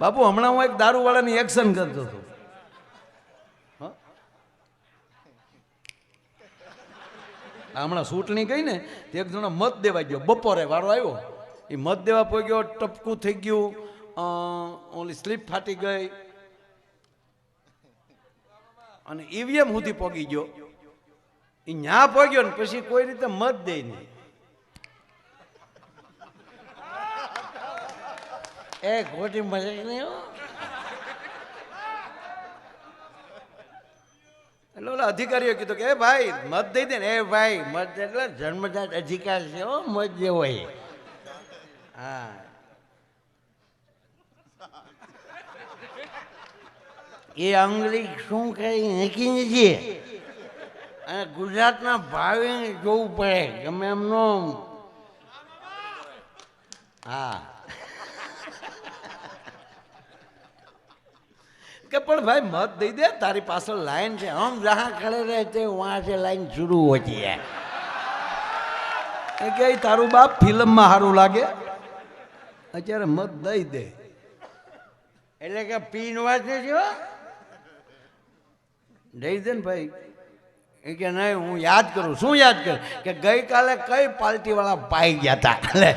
બાપુ, હમણાં હું એક દારૂવાળાની એક્શન કરતો હતો? હમણાં ચૂંટણી ગઈ ને એક જણા મત દેવા ગયો. બપોરે વારો આવ્યો. એ મત દેવા પહોંચ્યો ટપકું થઈ ગયું. ઓલી સ્લીપ ફાટી ગઈ. અને ઈવીએમ સુધી પહોંચી ગયો. એ ન્યા પહોંચ્યો ને, પછી કોઈ રીતે મત દે નહીં. એ ખોટી મજાક નહીં હો. એટલે ઓલા અધિકારીઓ કીધું કે, એ ભાઈ, મત દઈ દે ને, એ ભાઈ, મત એટલે જન્મજાત અધિકાર છે હો, મત જે હોય હા. એ આંગળી શું કઈ નક્કી નથી અને ગુજરાતના ભાવે જોવું પડે, ગમે એમનો હા. કે પણ ભાઈ મત દઈ દે, તારી પાછળ લાઈન છે. હમ જહા ખડે રહે તે વહાં છે લાઈન શરૂ હોતી હે. કે તારું બાપ ફિલ્મમાં સારું લાગે? અત્યારે મત દઈ દે. એટલે કે પીનવા છે જો દઈ દે ને ભાઈ. એ કે, નહીં, હું યાદ કરું. શું યાદ કરું? કે ગઈકાલે કઈ પાર્ટીવાળા પાઈ ગયા હતા એટલે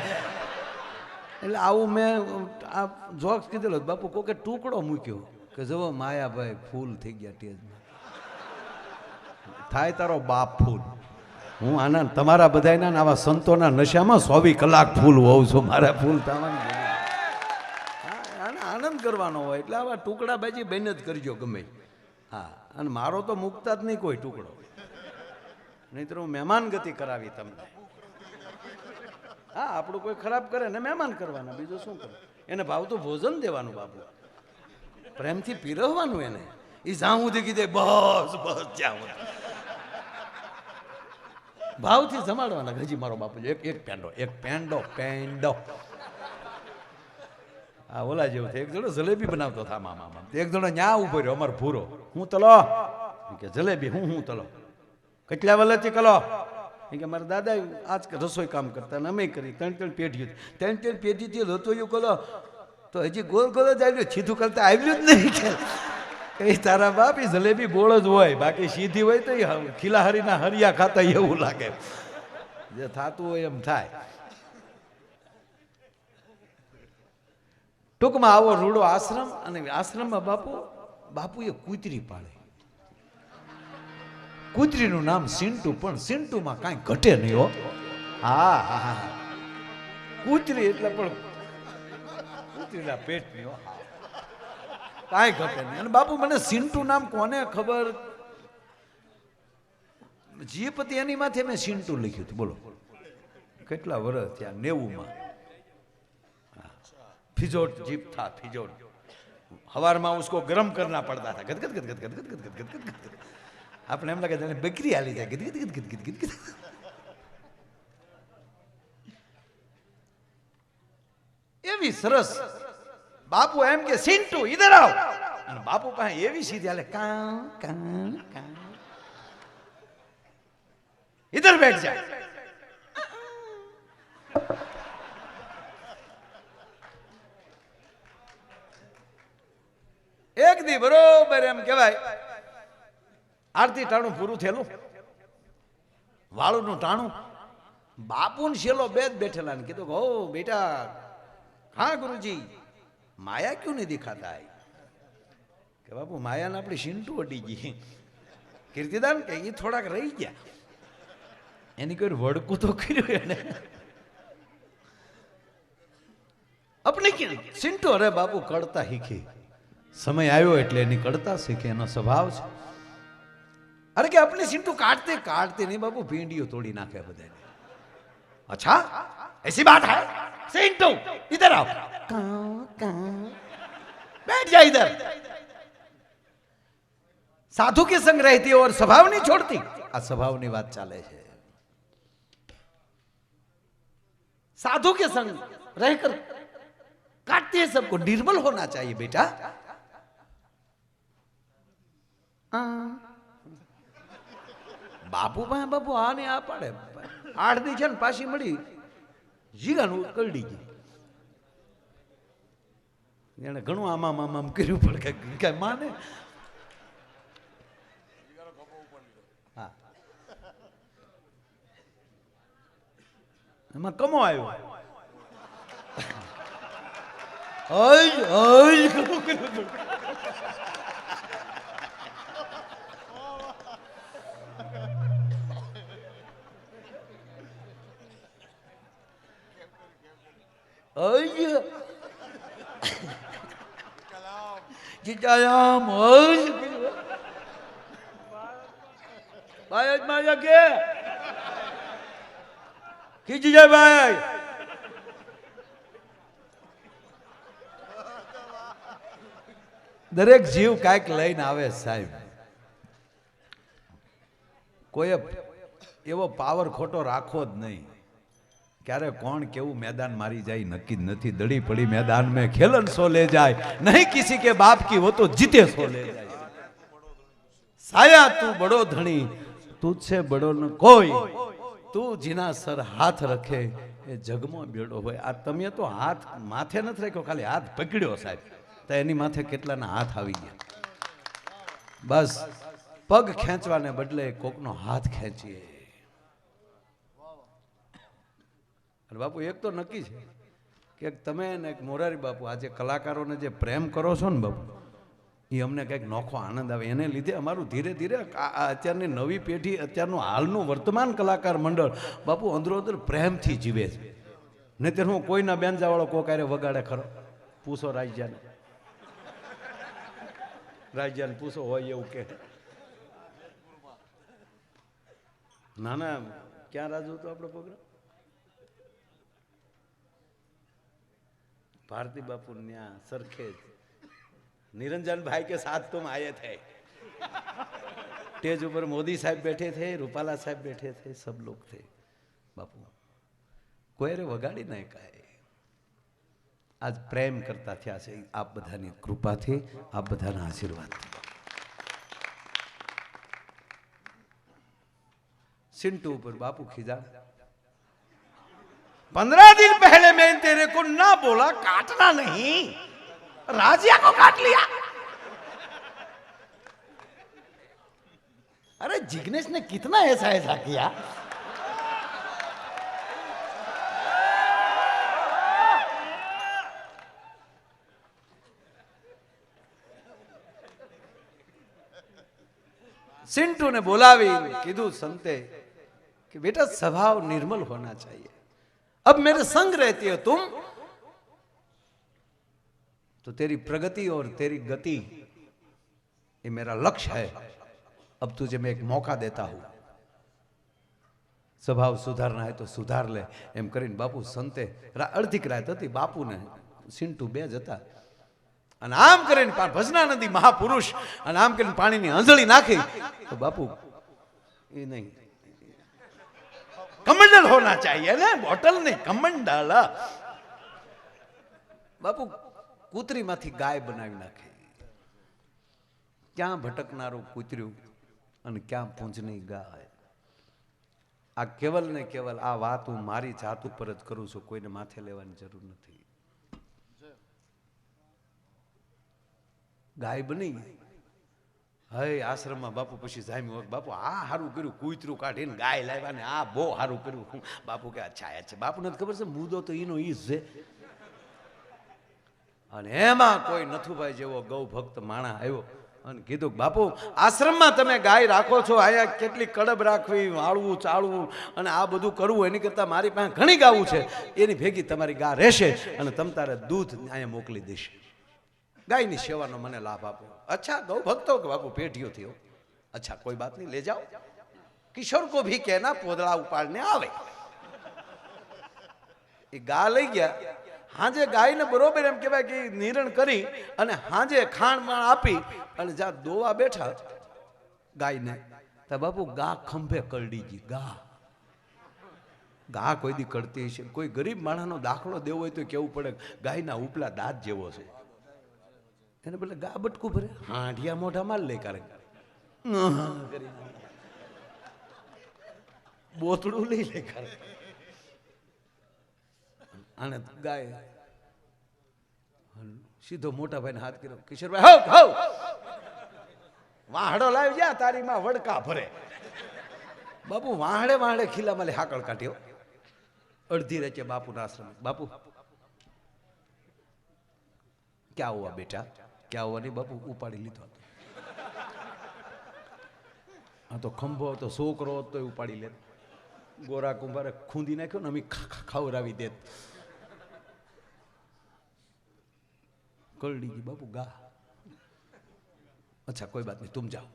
એટલે આવું મેં, આ જોક્સ કીધેલો. બાપુ કોકે ટુકડો મૂક્યો. કે જુઓ, માયાભાઈ ફૂલ થઈ ગયા ટેજમાં. થાય તારો બાપ ફૂલ. હું આના, તમારા બધાના આવા સંતોના નશામાં સોવી કલાક ફૂલ હોઉં છું, મારા ફૂલ થવાની આનંદ કરવાનો હોય, એટલે આવા ટુકડા બાજી બેન જ કરજો ગમે. હા, અને મારો તો મુકતા જ નહીં કોઈ ટુકડો. નહીતર હું મહેમાન ગતિ કરાવી તમને. હા, આપણું કોઈ ખરાબ કરે ને મહેમાન કરવાના, બીજું શું કરે? એને ભાવતું ભોજન દેવાનું બાપુ. પ્રેમથી પીરવવાનું એને. એ જ્યાં સુધી કીધે, બસ બસ જ્યાં ભાવથી જમાડવાના હજી મારો બાપુ એક એક પેંડો એક પેંડો પેંડો. આ ઓલા જેવું છે એક જણો જલેબી બનાવતો હતા મામા એક જણો ન્યા ઊભો રહ્યો, અમારો ભૂરો. હું તલો? કે, જલેબી, હું હું તલો. કેટલા વલથી કલો? કે, મારા દાદા આજ રસોઈ કામ કરતા અને અમે કરી, ત્રણ ત્રણ પેઢી ત્રણ ત્રણ પેઢીથી રસોઈયું કલો. તો હજી ગોળ ગોળ જ આવ્યું. સીધું કરતા આવ્યું જ નહીં કઈ તારા બાપ, એ જલેબી ગોળ જ હોય. બાકી સીધી હોય તો ખીલાહારીના હરિયા ખાતા એવું લાગે. જે થતું હોય એમ થાય. ટૂંકમાં આવો રૂડો આશ્રમ અને આશ્રમમાં બાપુ, બાપુએ કૂતરી પાડે. કૂતરીનું નામ સિન્ટુ પણ સિન્ટુમાં કાંઈ ઘટે નહીં હા હા હા. કૂતરી એટલે પણ દીકરીના પેટની કાંઈ ઘટે નહીં અને બાપુ મને સિન્ટુ નામ કોને ખબર જે પતિ એની માથે મેં સિન્ટુ લખ્યું હતું બોલો કેટલા વર્ષ થયા નેવુંમાં ફિજોટ જીપ થા ફિજોટ હવારમાં ઉસકો ગરમ કરના પડતા હતા ગદગદ ગદગદ ગદગદ ગદગદ ગદગદ ગદગદ આપણે એમ લાગે જાણે બેકરી આલી જાય ગદગદ ગદગદ ગદગદ ગદગદ એવી સરસ બાપુ એમ કે, સિન્ટુ ઇધર આવ. અને બાપુ પાસે એવી સીધી હાલે, કાં કાં કાં. ઇધર બેઠ જા. એક દી બરોબર એમ કહેવાય, આરતી ટાણું પૂરું થયેલું. વાળુનું ટાણું. બાપુ ને શેલો બે જ બેઠેલા ને કીધું કે, હો બેટા, હા ગુરુજી માયા ક્યું નહીં દિખાતા હૈ કે બાપુ માયાને આપણી શીંટુ અડી ગઈ કીર્તિદાન કે એ થોડાક રહી ગયા એની કોઈ વડકું તો કર્યું એને આપણે ક્યાં સિન્ટુ અરે બાપુ કડતા શીખી સમય આવ્યો એટલે એની કડતા શીખે એનો સ્વભાવ છે અરે કે આપણે સિન્ટુ કાટતે કાટતે નહીં બાપુ ભીંડીઓ તોડી નાખે બધાને अच्छा ऐसी बात है सिंटू इधर आओ बैठ जा इधर साधु के संग रहती है और स्वभाव नहीं छोड़ती આ સ્વભાવની વાત ચાલે છે साधु के संग रहकर काटते हैं सबको निर्मल होना चाहिए बेटा બાપુ પાસે બાપુ આ ને આ પાડે આઠ દી છે ને પાછી મળી જીગાનું કરડી ગઈ એને ઘણું આમામ આમામ કર્યું, પણ કઈ કઈ માને. હા. એમાં કમો આવ્યો. હઈ હઈ હઈ જીતારામ હઈ ભાઈ જ મારા કે ખીચી જાય ભાઈ દરેક જીવ કાંઈક લઈને આવે સાહેબ. કોઈએ એવો પાવર ખોટો રાખવો જ નહીં. ક્યારે કોણ કેવું મેદાન મારી જાય, નક્કી નથી. દડી પડી મેદાન મેં ખેલન સો લે જાય. નહીં કિસી કે બાપ કી વો તો જીતે સો લે જાય. સાયા તું બડો ધણી તું છે બડો ન કોઈ. તું જીના સર હાથ રખે, એ જગમાં બેડો હોય. આ તમે તો હાથ માથે નથી રાખ્યો, ખાલી હાથ પકડ્યો સાહેબ. તો એની માથે કેટલાના હાથ આવી ગયા? બસ. પગ ખેંચવાને બદલે કોકનો હાથ ખેંચીએ. અને બાપુ એક તો નક્કી છે કે તમે ને મોરારી બાપુ આજે કલાકારોને જે પ્રેમ કરો છો ને બાપુ, એ અમને કંઈક નોખો આનંદ આવે. એને લીધે અમારું ધીરે ધીરે અત્યારની નવી પેઢી, અત્યારનું હાલનું વર્તમાન કલાકાર મંડળ બાપુ અંદરો અંદર પ્રેમથી જીવે છે. નહીતર હું કોઈના બેનજાવાળો કોકારે વગાડે ખરો. પૂછો રાજ્યાને રાજ્યાને પૂછો હોય એવું કે. ના ના ક્યાં રાજુ હતો આપણો પ્રોગ્રામ? ભારતી બાપુ ન્યા ત્યાં નિરંજન ભાઈ કે સાથ તુમ આયે થે સ્ટેજ ઉપર મોદી સાહેબ બેઠે થે, રૂપાલા સાહેબ બેઠે થે, સબ લોગ થે. બાપુ કોયરે વગાડી ના કાય આજ પ્રેમ કરતા થયા છે. આપ બધાની કૃપાથી આપ બધાના આશીર્વાદ સિન્ટુ ઉપર બાપુ ખીજા पंद्रह दिन पहले मैं तेरे को ना बोला, काटना नहीं। राजिया को काट लिया। अरे, जिग्नेश ने कितना ऐसा ऐसा किया? सिंटू ने बोलावी कीधु संते, कि बेटा स्वभाव निर्मल होना चाहिए। अब मेरे संग रहती हो तुम तो तेरी प्रगति और तेरी गति ये मेरा लक्ष्य है अब तुझे मैं एक मौका देता हूं સ્વભાવ સુધારના હોય તો સુધાર લે. એમ કરીને બાપુ સંતે અડધી રાત હતી, બાપુને સિંટુ બે જતા અને આમ કરીને ભજના નદી મહાપુરુષ અને આમ કરીને પાણીની અંજળી નાખી. તો બાપુ, એ નહીં. કમંડલ હોના ચાહીએ ને બોટલ નહીં કમંડલ. બાપુ, કૂતરીમાંથી ગાય બનાવી નાખે. ક્યાં ભટકનારું કૂતર્યું અને ક્યાં પૂંજની ગાય? આ કેવલ ને કેવલ આ વાત હું મારી જાત ઉપર જ કરું છું, કોઈને માથે લેવાની જરૂર નથી. ગાય બની હય, આશ્રમમાં બાપુ પછી જામ્યું બાપુ, આ સારું કર્યું, કૂતરું કાઢીને ગાય લાવ્યા ને આ બહુ સારું કર્યું. બાપુ કે, અચ્છા છે. બાપુને ખબર છે, મુદ્દો તો એનો ઈ છે. અને એમાં કોઈ નથુભાઈ જેવો ગૌ ભક્ત માણા આવ્યો અને કીધું બાપુ, આશ્રમમાં તમે ગાય રાખો છો, અહીંયા કેટલી કડબ રાખવી, વાળવું, ચાળવું અને આ બધું કરવું, એની કરતાં મારી પાસે ઘણી ગાવું છે. એની ભેગી તમારી ગા રહેશે અને તમ તારે દૂધ અહીંયા મોકલી દઈશ. ગાયની સેવાનો મને લાભ આપો. અચ્છા, ગૌ ભક્તો કે બાપુ, પેઢીઓ થયો. અચ્છા, કોઈ બાત નહીં લે જાઓ. કિશોર કો ભી કહેના પોદળા ઉપાડને આવે. એ ગા લઈ ગયા. હાજે ગાયને બરોબર એમ કહેવાય કે નિરણ કરી અને હાજે ખાણ માણ આપી અને જ્યાં દોવા બેઠા, ગાયને, તો બાપુ, ગા ખંભે કરડી ગઈ, ગા. ગા કોઈ દી કરતી છે કોઈ ગરીબ માણસનો દાખલો દેવો હોય તો કેવું પડે? ગાયના ઉપલા દાંત જેવો છે. એને બોલે ગા બટકું ભરે હાંડિયા મોઢા માર લે કારે. બોતડું લઈ લે કરે. અને ગાય સીધો મોટા ભાઈને હાથ કર્યો. કિશોરભાઈ, હવ હવ! વાહડો લાવી જા, તારી માં વડકા ભરે. બાપુ, વાહડે વાહડે ખીલા માલે હાકળ કાઢ્યો. અડધી રચે બાપુના આશ્રમ. બાપુ, ક્યાં હુઆ બેટા? ક્યાં આવો નહીં બાપુ ઉપાડી લીધો હતો. આ તો ખંભો હતો, છોકરો હતો એ ઉપાડી લે. ગોરા કુંભારે ખૂંદી નાખ્યો ને અમે ખાવરાવી દેત. કરડીજી બાપુ ગા. અચ્છા, કોઈ બાત નહીં તુમ જાઓ.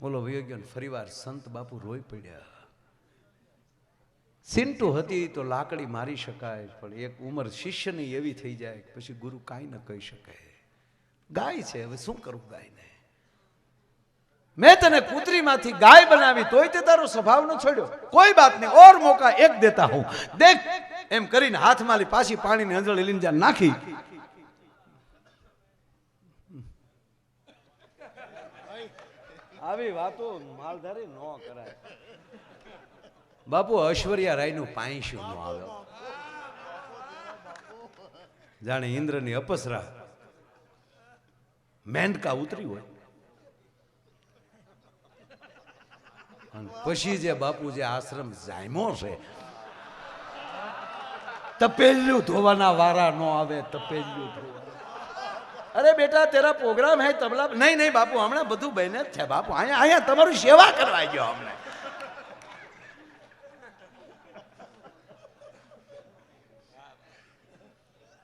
બોલો વિયોગ્ય ફરીવાર સંત બાપુ રોઈ પડ્યા. સિન્ટુ હતી તો લાકડી મારી શકાય, પણ એક ઉંમર શિષ્યની એવી થઈ જાય પછી ગુરુ કાંઈ ન કહી શકે ગાય છે, હવે શું કરું ગાયને? મેં તને કૂતરીમાંથી ગાય બનાવી તોય તે તારો સ્વભાવ ન છોડ્યો. કોઈ બાત નહીં ઓર મોકા એક દેતા હું. દેખ, એમ કરીને હાથમાં લી પાછી પાણીની અંજળી લઈને જ્યાં નાખી. આવી વાતો માલધારી ન કરાય. બાપુ, ઐશ્વર્યા રાયનું પાંયશું શું આવ્યો જાણે ઇન્દ્રની અપસરા મેનકા ઉતરી હોય. પછી જે બાપુ જે આશ્રમ જાયમો છે, તપેલ્યું ધોવાના વારા નો આવે, તપેલ્યું ધોવા અરે બેટા, તેરા પ્રોગ્રામ હે, તબલા નહીં નહીં, બાપુ, હમણાં બધું બહેને જ છે, બાપુ. અહીંયા અહીંયા તમારું સેવા કરવા ગયો અમને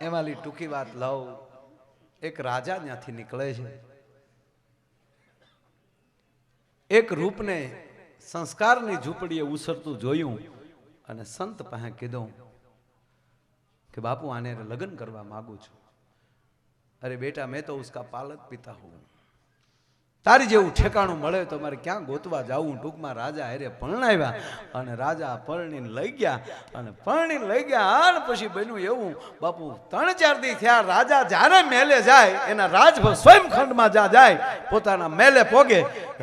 એમાંલી ટૂંકી વાત લઉં. એક રાજા ત્યાંથી નીકળે છે. એક રૂપને સંસ્કારની ઝૂંપડીએ ઉસરતું જોયું અને સંત પાસે કીધું કે, બાપુ, આને લગ્ન કરવા માગું છું. અરે બેટા, મેં તો ઉસકા પાલક પિતા હું. તારી જેવું ઠેકાણું મળે તો મારે ક્યાં ગોતવા જાવું? ટૂંકમાં રાજા હેરે પરણાવ્યા અને રાજા પરણીને લઈ ગયા અને પરણીને લઈ ગયા અને પછી બન્યું એવું. બાપુ, ત્રણ ચાર દી થયા રાજા જ્યારે મેલે જાય, એના રાજભ સ્વયંખંડમાં જા જાય, પોતાના મેલે પોગે.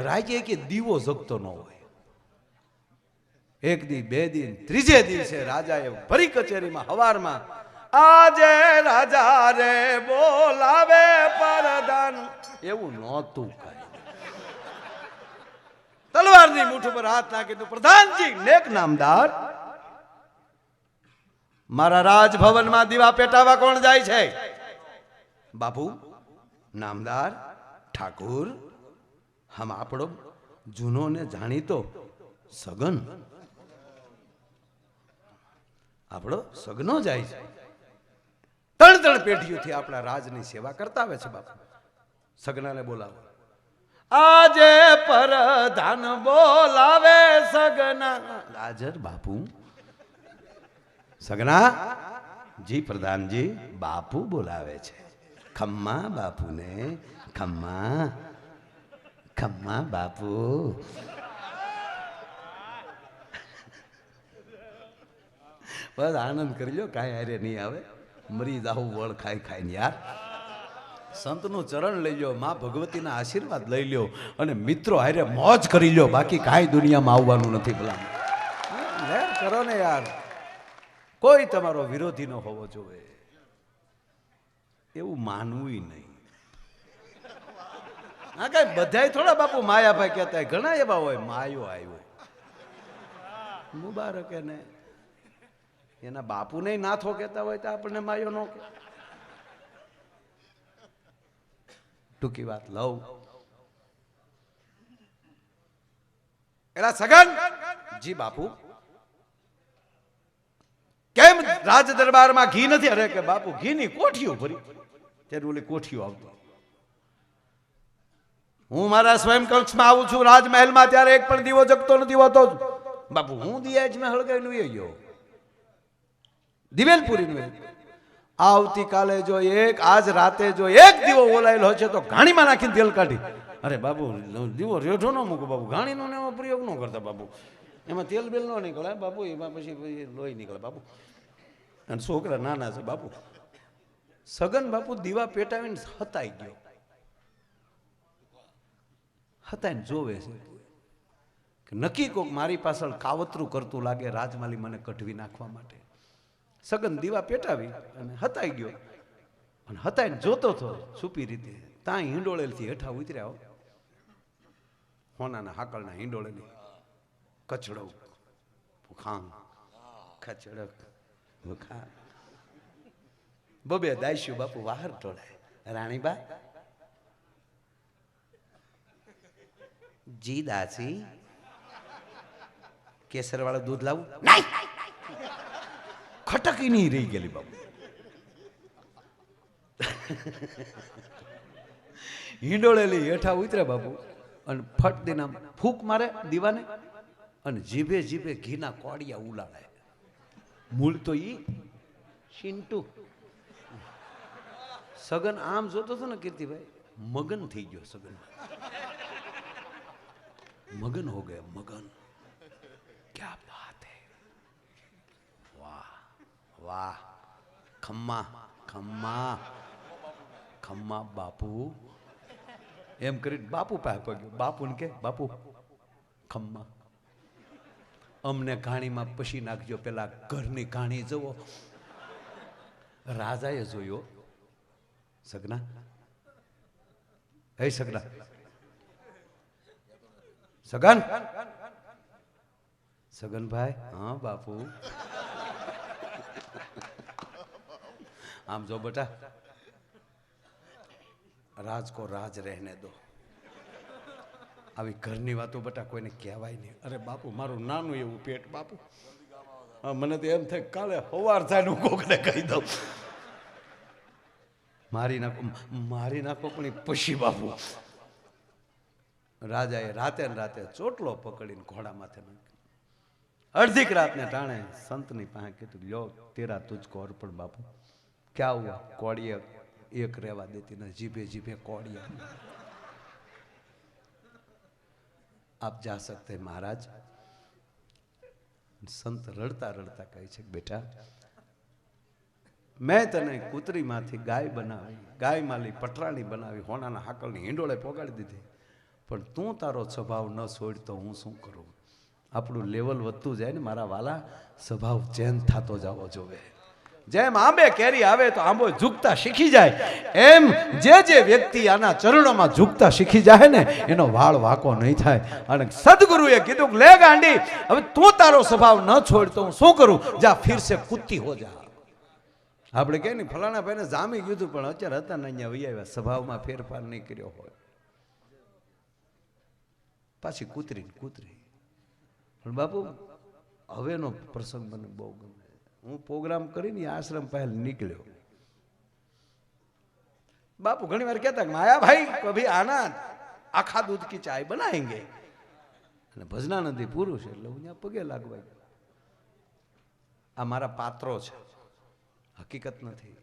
રાજ્ય કે દીવો જગતો ન હોય. એક દી, બે દિન ત્રીજે દિવસે રાજાએ ભરી કચેરીમાં હવારમાં, આજે રાજા રે બોલાવે પરદાન એવું નહોતું કઈ. તલવારની મુઠ ઉપર હાથ નાખી તો પ્રધાનજી, નેક નામદાર, મારા રાજભવનમાં દીવા પેટાવા કોણ જાય છે? બાપુ, નામદાર, ઠાકુર, હમ આપણો જૂનો ને જાણીતો સગન. આપણો સગનો જાય છે. ત્રણ ત્રણ પેઢીઓથી આપણા રાજની સેવા કરતા આવે છે બાપુ. સગનાને બોલાવો. આજે પરધાન બોલાવે સગના. હાજર બાપુ. સગના? જી, પ્રધાનજી, બાપુ બોલાવે છે. ખમ્મા બાપુને, ખમ્મા ખમ્મા બાપુ. બસ આનંદ કરી લો, કાંઈ અરે નહીં આવે. મરી જાવ વળ ખાઈ ખાઈને યાર. સંતનું ચરણ લઈ લો મા ભગવતીના આશીર્વાદ લઈ લ્યો અને મિત્રો હારે મોજ કરી લ્યો બાકી કાંઈ દુનિયામાં આવવાનું નથી ભલા. લહેર કરો ને યાર. કોઈ તમારો વિરોધી ન હોવો જોઈએ. એવું માનવું નહીં. હા કઈ બધાય થોડા બાપુ માયાભાઈ કહેતા હોય. ઘણા એવા હોય માયો આવ્યો મુબારક એને. એના બાપુને નાથો કહેતા હોય તો આપણને માયો ન કે ટૂંકી વાત લઉં. એલા સગન! જી બાપુ. કેમ રાજ દરબારમાં ઘી નથી? અરે કે બાપુ, ઘીની કોઠીઓ ભરી. ત્યારે ઓલી કોઠીઓ આવતો. હું મારા સ્વયં કક્ષમાં આવું છું, રાજમહેલમાં ત્યારે એક પણ દીવો જગતો નથી હોતો. બાપુ, હું દિયા જ મેં હળગાવીને વહી ગયો. દિવેલપુરી આવતીકાલે જો એક, આજ રાતે જો એક દીવો ઓલાયેલો છે તો ઘાણીમાં નાખીને તેલ કાઢી. અરે બાબુ દીવો રેઠો ન મૂકો બાબુ, ઘાણીનો ને એમાં પ્રયોગ ન કરતા બાબુ. એમાં તેલ બેલ ન નીકળે બાપુ એમાં પછી લોહી નીકળે બાપુ અને છોકરા નાના છે બાપુ સગન બાપુ દીવા પેટાવીને હતાઈ ગયો. હતાઈને જોવે છે નક્કી કોક મારી પાછળ કાવતરું કરતું લાગે, રાજમાલી મને કઢવી નાખવા માટે. સગન દીવા પેટાવી અને હતાઈ ગયો. અને હતાઈને જોતો હતો છુપી રીતે ત્યાં હિંડોળેલથી હેઠા ઉતર્યા. હોનાના હાકળના હિંડોળેલી કચડો ભૂખાંગ ખચડક ભૂખા બબે દાઈશું બાપુ વાહર ટોળાય રાણીબા જી દાસી કેસર વાળું દૂધ લાવું? નહીં! ખટકી નહીં રહી ગયેલી બાપુ હિંડોળેલી હેઠા ઉતરે બાપુ અને ફટ દીના ફૂંક મારે દીવાને અને જીભે જીભે ઘીના કોડિયા ઉલાળે મૂળ તો ઈ શિંટુ સગન આમ જોતો હતો ને કીર્તિભાઈ મગન થઈ ગયો સગન મગન હો ગયા મગન ક્યા બાત હે વાહ વાહ ખમ્મા ખમ્મા ખમ્મા બાપુ. એમ કરી બાપુ પાસે પગ્યો બાપુને કે, બાપુ, ખમ્મા. અમને ઘાણીમાં પછી નાખજો પેલા ઘરની ઘાણી જવો રાજાએ જોયો, સગના. હે સગના. સગન. સગનભાઈ. હા, બાપુ. આમ જો બેટા, રાજ કો રાજ રહેને દો. આવી ઘરની વાતો બેટા કોઈને કહેવાય નહીં. અરે બાપુ, મારું નાનું એવું પેટ, બાપુ. મને તો એમ થાય કાલે હવાર થાય હું કોકને કહી દઉં. મારી નાખો મારી નાખો પણ પછી, બાપુ. રાજાએ રાતે ને રાતે ચોટલો પકડીને ઘોડા માથે અડધીક રાતને ટાણે સંતની પાસે કીધું, લ્યો, તેરા તુજકો અર્પણ, બાપુ. ક્યાં હુઆ કોળીએ એક રહેવા દેતી ને, જીભે જીભે કોળીએ આપ જા સકતે મહારાજ. સંત રડતા રડતા કહે છે, બેટા, મેં તને કૂતરીમાંથી ગાય બનાવી, ગાય માલી પટરાણી બનાવી હોનાના હાકલની હિંડોળે પોગાડી દીધી. પણ તું તારો સ્વભાવ ન છોડ તો હું શું કરું? આપણું લેવલ વધતું જાય ને, મારા વાલા, સ્વભાવ ચેન્જ થતો જવો જોવે. જેમ આંબે કેરી આવે તો આંબો ઝૂકતા શીખી જાય. એમ જે જે વ્યક્તિ આના ચરણોમાં ઝૂકતા શીખી જાય ને, એનો વાળ વાકો નહીં થાય. અને સદગુરુએ કીધું, લે ગાંડી, હવે તું તારો સ્વભાવ ન છોડ તો હું શું કરું? જા, ફિરસે કૂદતી હો, જા. આપણે કહે ને, ફલાણા ભાઈને જામી કીધું પણ અત્યારે હતા ને અહીંયા વહી આવ્યા, સ્વભાવમાં ફેરફાર નહીં કર્યો હોય. પાછી કૂતરી કૂતરી. પણ બાપુ, હવેનો પ્રસંગ મને બહુ ગમે. હું પ્રોગ્રામ કરીને આશ્રમ પહેલ નીકળ્યો. બાપુ ઘણી વાર કહેતા માયા ભાઈ કભી આના આખા દૂધ કી ચાય બનાવેંગે અને ભજનાનંદી પુરુષ એટલે હું ત્યાં પગે લાગવા આ મારા પાત્રો છે. હકીકત નથી.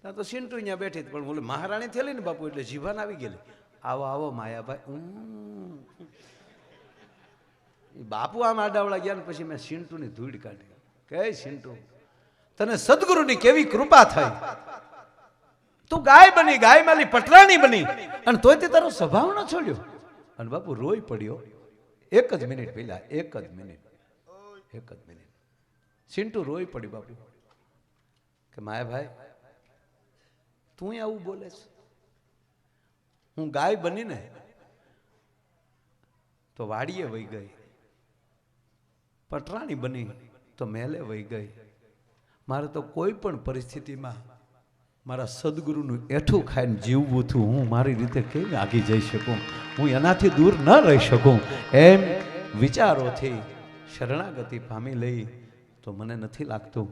ત્યાં તો સિન્ટુ અહીંયા બેઠી પણ બોલે મહારાણી થયેલી ને બાપુ એટલે જીવન આવી ગયેલી. આવો આવો માયાભાઈ. ઈ બાપુ આમ આડાવડા ગયા ને પછી મેં સિંટુની ધૂળ કાઢી. કે સિંટુ, તને સદગુરુની કેવી કૃપા થઈ? તું ગાય બની ગાય માલી પટરાણી બની, અને તોય તે તારો સ્વભાવ ન છોડ્યો. અને બાપુ રોઈ પડ્યો. એક જ મિનિટ પેલા એક જ મિનિટ, એક જ મિનિટ. સિન્ટુ રોઈ પડી બાપુ. કે માયાભાઈ તું આવું બોલે છે? હું ગાય બનીને, તો વાડીએ વહી ગઈ. પટરાણી બની તો મેલે વહી ગઈ. મારે તો કોઈ પણ પરિસ્થિતિમાં મારા સદગુરુનું એઠું ખાઈને જીવવું છું હું મારી રીતે કેવી આગી જઈ શકું? હું એનાથી દૂર ન રહી શકું? એમ વિચારોથી શરણાગતિ પામી લઈ તો મને નથી લાગતું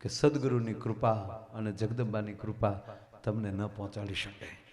કે સદગુરુની કૃપા અને જગદંબાની કૃપા તમને ન પહોંચાડી શકે.